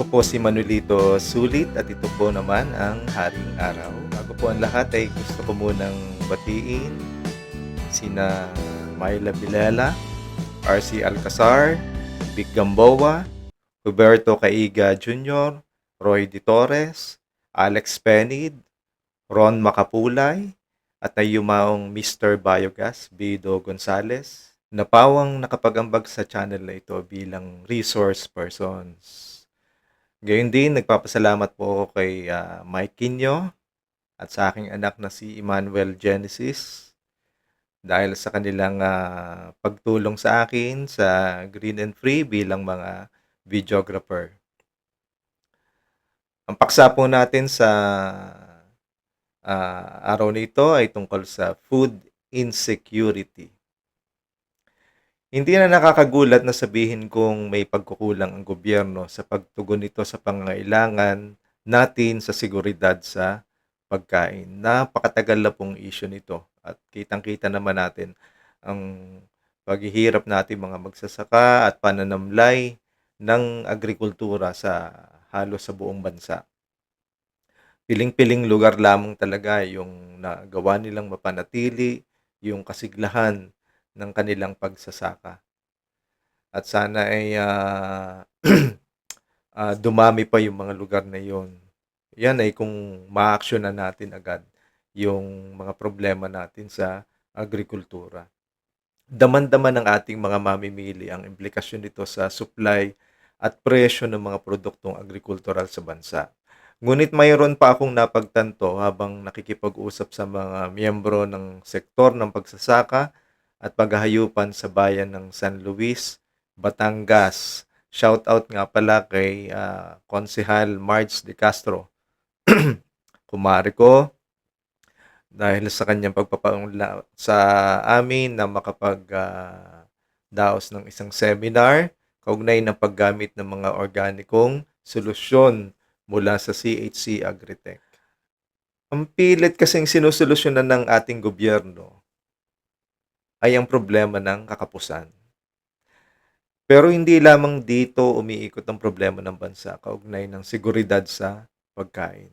Ako po si Manuelito Sulit at ito po naman ang Haring Araw. Bago po ang lahat ay gusto ko munang batiin sina Myla Bilela, RC Alcazar, Vic Gamboa, Roberto Caiga Jr., Roy Di Torres, Alex Penid, Ron Macapulay, at ay yumaong Mr. Biogas, Bido Gonzales, na pawang nakapagambag sa channel na ito bilang resource persons. Gayon din, nagpapasalamat po ako kay ah, Mike Quino at sa aking anak na si Emmanuel Genesis dahil sa kanilang ah, pagtulong sa akin sa Green and Free bilang mga videographer. Ang paksa po natin sa ah, araw na ay tungkol sa food insecurity. Hindi na nakakagulat na sabihin kung may pagkukulang ang gobyerno sa pagtugon nito sa pangangailangan natin sa seguridad sa pagkain. Napakatagal na pong issue nito at kitang-kita naman natin ang paghihirap natin mga magsasaka at pananamlay ng agrikultura sa halos sa buong bansa. Piling-piling lugar lamang talaga yung nagawa nilang mapanatili yung kasiglahan ng kanilang pagsasaka. At sana ay ah, ah, dumami pa yung mga lugar na yon. Yan ay kung ma-action na natin agad yung mga problema natin sa agrikultura. Daman-daman ng ating mga mamimili ang implikasyon nito sa supply at presyo ng mga produktong agrikultural sa bansa. Ngunit mayroon pa akong napagtanto habang nakikipag-usap sa mga miyembro ng sektor ng pagsasaka at paghahayupan sa bayan ng San Luis, Batangas. Shout out nga pala kay ah, Konsehal Marge De Castro. Kumari ko dahil sa kanyang pagpapaunla sa amin na makapag ah, daos ng isang seminar kaugnay ng paggamit ng mga organikong solusyon mula sa CHC Agritech. Ang pilit kasing sinusolusyonan ng ating gobyerno ay ang problema ng kakapusan. Pero hindi lamang dito umiikot ang problema ng bansa kaugnay ng seguridad sa pagkain.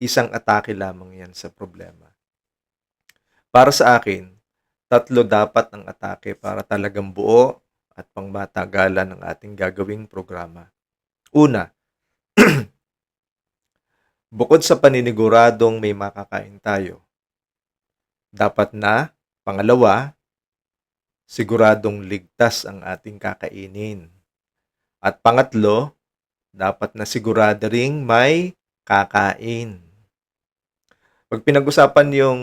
Isang atake lamang yan sa problema. Para sa akin, tatlo dapat ang atake para talagang buo at pangmatagalan ng ating gagawing programa. Una, bukod sa paniniguradong may makakain tayo, dapat na Pangalawa, siguradong ligtas ang ating kakainin. At pangatlo, dapat na sigurado ring may kakain. Pag pinag-usapan yung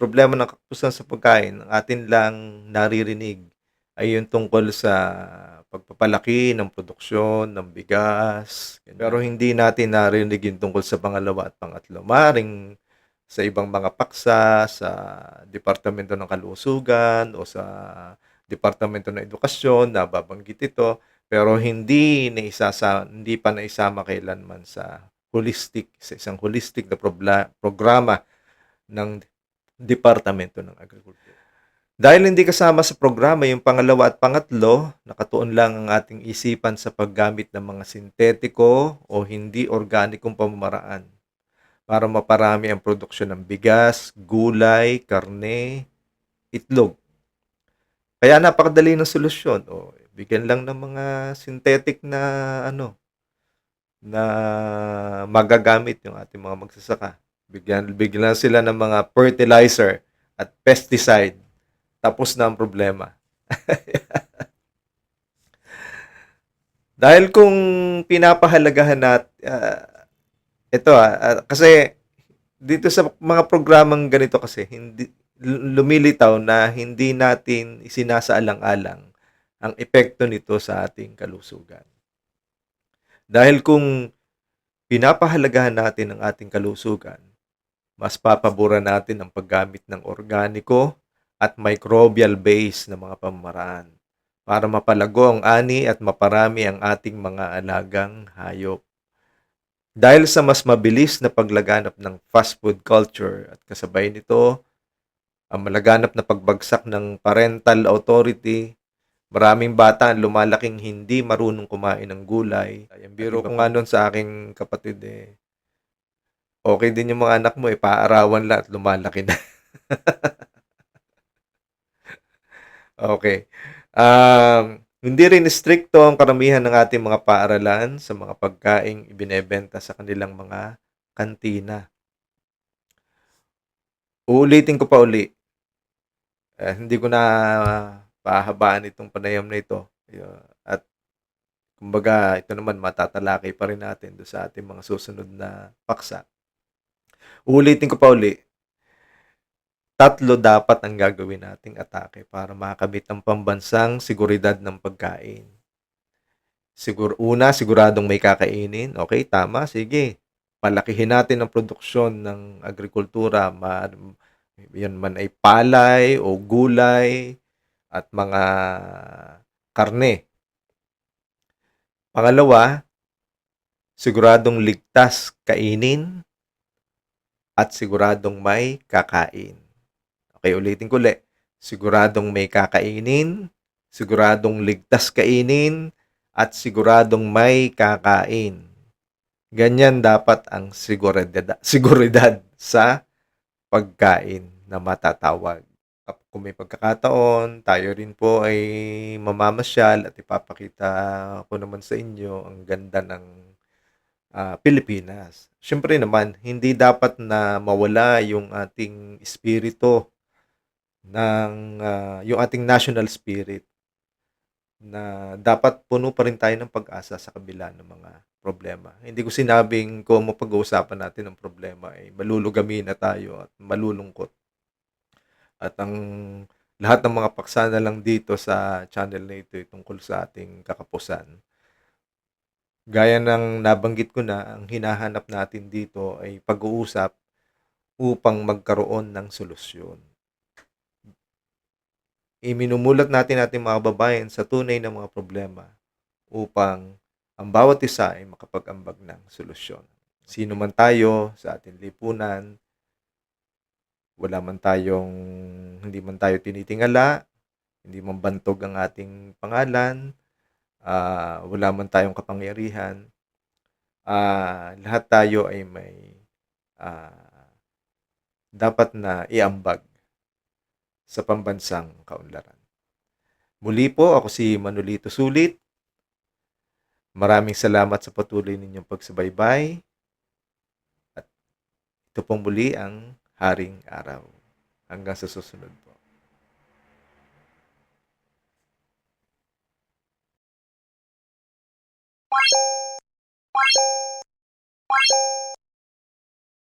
problema ng kapusan sa pagkain, ang atin lang naririnig ay yung tungkol sa pagpapalaki ng produksyon ng bigas. Pero hindi natin narinig yung tungkol sa pangalawa at pangatlo. Maring sa ibang mga paksa, sa Departamento ng Kalusugan o sa Departamento ng Edukasyon na babanggit ito pero hindi na isasa, hindi pa naisama kailanman sa holistic sa isang holistic na probla, programa ng Departamento ng Agricultura. Dahil hindi kasama sa programa yung pangalawa at pangatlo, nakatuon lang ang ating isipan sa paggamit ng mga sintetiko o hindi organikong pamamaraan para maparami ang produksyon ng bigas, gulay, karne, itlog. Kaya napakadali ng solusyon. O, bigyan lang ng mga synthetic na ano na magagamit yung ating mga magsasaka. Bigyan, bigyan sila ng mga fertilizer at pesticide. Tapos na ang problema. Dahil kung pinapahalagahan nat uh, ito ah, ah, kasi dito sa mga programang ganito kasi hindi lumilitaw na hindi natin isinasaalang-alang ang epekto nito sa ating kalusugan. Dahil kung pinapahalagahan natin ang ating kalusugan, mas papabura natin ang paggamit ng organiko at microbial base na mga pamamaraan para mapalago ang ani at maparami ang ating mga alagang hayop. Dahil sa mas mabilis na paglaganap ng fast food culture at kasabay nito ang malaganap na pagbagsak ng parental authority, Maraming bata ang lumalaking hindi marunong kumain ng gulay. Ay, ang biro ko nga nun sa aking kapatid eh, okay din yung mga anak mo eh, paarawan lang at lumalaki na. okay. Um, hindi rin stricto ang karamihan ng ating mga paaralan sa mga pagkaing ibinebenta sa kanilang mga kantina. Uulitin ko pa uli. Eh, hindi ko na pahabaan itong panayam na ito. At kumbaga, ito naman matatalakay pa rin natin do sa ating mga susunod na paksa. Uulitin ko pa uli. Tatlo dapat ang gagawin nating atake para makamit ang pambansang seguridad ng pagkain. Sigur una, siguradong may kakainin. Okay, tama, sige. Palakihin natin ang produksyon ng agrikultura, ma, yan man ay palay o gulay at mga karne. Pangalawa, siguradong ligtas kainin at siguradong may kakain. Okay, ulitin ko ulit. Siguradong may kakainin, siguradong ligtas kainin, at siguradong may kakain. Ganyan dapat ang siguridad, siguridad sa pagkain na matatawag. Kung may pagkakataon, tayo rin po ay mamamasyal at ipapakita ko naman sa inyo ang ganda ng uh, Pilipinas. Siyempre naman, hindi dapat na mawala yung ating espiritu ng uh, yung ating national spirit na dapat puno pa rin tayo ng pag-asa sa kabila ng mga problema. Hindi ko sinabing kung mapag-uusapan natin ng problema ay malulugamin na tayo at malulungkot. At ang lahat ng mga paksa na lang dito sa channel na ito tungkol sa ating kakapusan. Gaya ng nabanggit ko na, ang hinahanap natin dito ay pag-uusap upang magkaroon ng solusyon iminumulat natin ating mga babayan sa tunay na mga problema upang ang bawat isa ay makapag-ambag ng solusyon. Sino man tayo sa ating lipunan, wala man tayong, hindi man tayo tinitingala, hindi man bantog ang ating pangalan, uh, wala man tayong kapangyarihan, uh, lahat tayo ay may uh, dapat na iambag sa pambansang kaunlaran. Muli po, ako si Manolito Sulit. Maraming salamat sa patuloy ninyong pagsubaybay. At ito pong muli ang Haring Araw. Hanggang sa susunod po.